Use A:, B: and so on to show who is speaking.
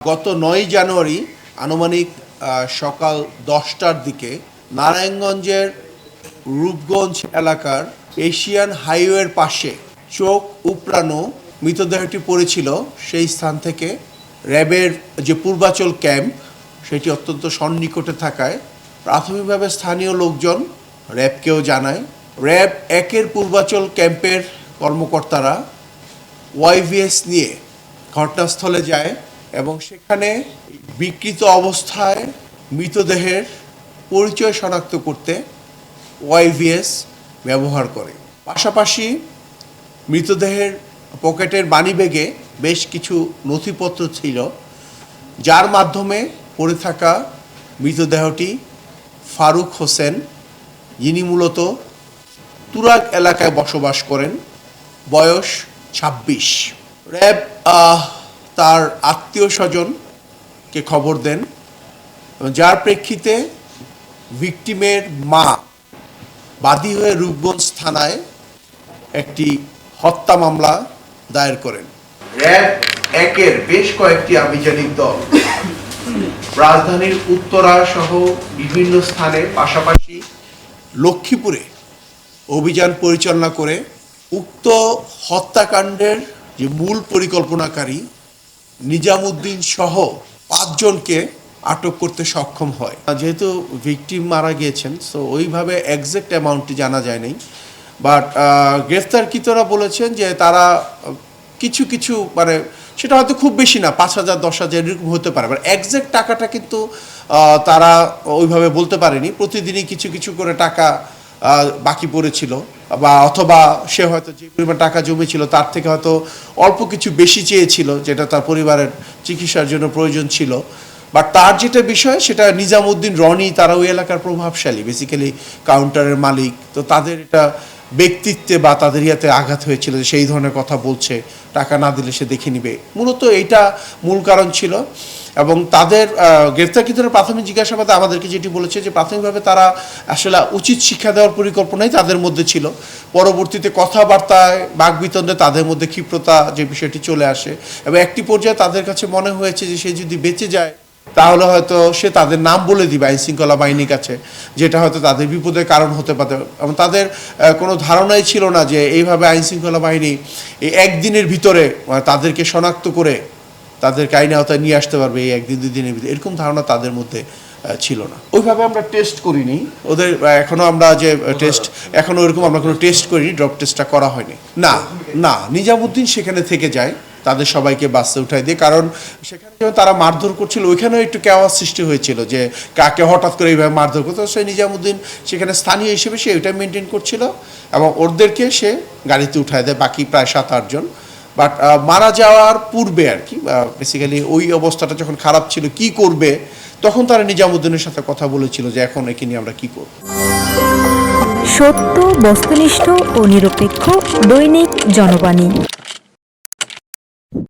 A: গত নয় জানুয়ারি আনুমানিক সকাল দশটার দিকে নারায়ণগঞ্জের রূপগঞ্জ এলাকার এশিয়ান হাইওয়ের পাশে চোখ উপড়ানো মৃতদেহটি পড়েছিল। সেই স্থান থেকে র্যাবের যে পূর্বাচল ক্যাম্প, সেটি অত্যন্ত সন্নিকটে থাকায় প্রাথমিকভাবে স্থানীয় লোকজন র্যাবকেও জানায়। র্যাব একের পূর্বাচল ক্যাম্পের কর্মকর্তারা ওয়াইভিএস নিয়ে ঘটনাস্থলে যায়। এবং সেখানে বিকৃত অবস্থায় মৃতদেহের পরিচয় শনাক্ত করতে ওয়াইভিএস ব্যবহার করে। পাশাপাশি মৃতদেহের পকেটের মানিব্যাগে বেশ কিছু নথিপত্র ছিল, যার মাধ্যমে পড়ে থাকা মৃতদেহটি ফারুক হোসেন, যিনি মূলত তুরাগ এলাকায় বসবাস করেন, বয়স ছাব্বিশ। র্যাব তার আত্মীয় স্বজনকে খবর দেন যার প্রেক্ষিতে ভিকটিমের মা বাদী হয়ে রূপগঞ্জ থানায় একটি হত্যা মামলা দায়ের করেন। র্যাব একের বেশ কয়েকটি আভিযানিক দল রাজধানীর উত্তরা সহ বিভিন্ন স্থানে পাশাপাশি লক্ষ্মীপুরে অভিযান পরিচালনা করে উক্ত হত্যাকাণ্ডের যে মূল পরিকল্পনাকারী নিজামুদ্দিন সহ পাঁচজনকে আটক করতে সক্ষম হয়। যেহেতু ভিকটিম মারা গিয়েছেন সো ওইভাবে একজ্যাক্ট অ্যামাউন্টটি জানা যায় নাই। বাট গ্রেফতারকৃতরা বলেছেন যে তারা কিছু কিছু মানে সেটা হয়তো খুব বেশি না, পাঁচ হাজার, দশ হাজার, এরকম হতে পারে। মানে একজ্যাক্ট টাকাটা কিন্তু তারা ওইভাবে বলতে পারেনি। প্রতিদিনই কিছু কিছু করে টাকা বাকি পড়েছিল, বা অথবা সে হয়তো যে পরিমাণ টাকা জমেছিল, তার থেকে হয়তো অল্প কিছু বেশি চেয়েছিল, যেটা তার পরিবারের চিকিৎসার জন্য প্রয়োজন ছিল। বাট তার যেটা বিষয়, সেটা নিজামুদ্দিন রনি, তারা ওই এলাকার প্রভাবশালী বেসিক্যালি কাউন্টারের মালিক। তো তাদের এটা ব্যক্তিত্বে বা তাদের ইয়াতে আঘাত হয়েছিল যে সেই ধরনের কথা বলছে টাকা না দিলে সে দেখে নিবে। মূলত এইটা মূল কারণ ছিল। এবং তাদের আহ, গ্রেফতারকৃতরা প্রাথমিক জিজ্ঞাসাবাদে আমাদেরকে যেটি বলেছে যে প্রাথমিকভাবে তারা আসলে উচিত শিক্ষা দেওয়ার পরিকল্পনাই তাদের মধ্যে ছিল। পরবর্তীতে কথাবার্তায় বাকবিতণ্ডে তাদের মধ্যে ক্ষিপ্রতা যে বিষয়টি চলে আসে। এবং একটি পর্যায়ে তাদের কাছে মনে হয়েছে যে সে যদি বেঁচে যায় তাহলে হয়তো সে তাদের নাম বলে দিবে আইন শৃঙ্খলা বাহিনীর কাছে যেটা হয়তো তাদের বিপদের কারণ হতে পারে। এবং তাদের কোনো ধারণাই ছিল না যে এইভাবে আইন শৃঙ্খলা বাহিনী এই একদিনের ভিতরে তাদেরকে শনাক্ত করে তাদেরকে আইনে আওতায় নিয়ে আসতে পারবে এই একদিন দুই দিনের ভিতরে। এরকম ধারণা তাদের মধ্যে ছিল না। ওইভাবে আমরা টেস্ট করিনি। ওদের এখনও আমরা যে টেস্ট এখনও ওইরকম আমরা কোনো টেস্ট করিনি ড্রপ টেস্টটা করা হয়নি। না না নিজামুদ্দিন সেখানে থেকে যায়। তাদের সবাইকে বাসে উঠাই দিয়ে, কারণ সেখানে তারা মারধর করছিল, ওইখানেও একটু কেওয়ার সৃষ্টি হয়েছিল যে কাকে হঠাৎ করে এইভাবে মারধর করতো। সেই নিজামুদ্দিন সেখানে স্থানীয় হিসেবে সে ওইটা মেনটেন করছিল এবং ওদেরকে সে গাড়িতে উঠায় দেয়, বাকি প্রায় সাত আটজন বাট মারা যাওয়ার পূর্বে আর কি বেসিক্যালি ওই অবস্থাটা যখন খারাপ ছিল, কি করবে, তখন তারা নিজামুদ্দিনের সাথে কথা বলেছিল যে এখন একে নিয়ে আমরা কি করব।
B: সত্য, বস্তুনিষ্ঠ ও নিরপেক্ষ দৈনিক জনবাণী।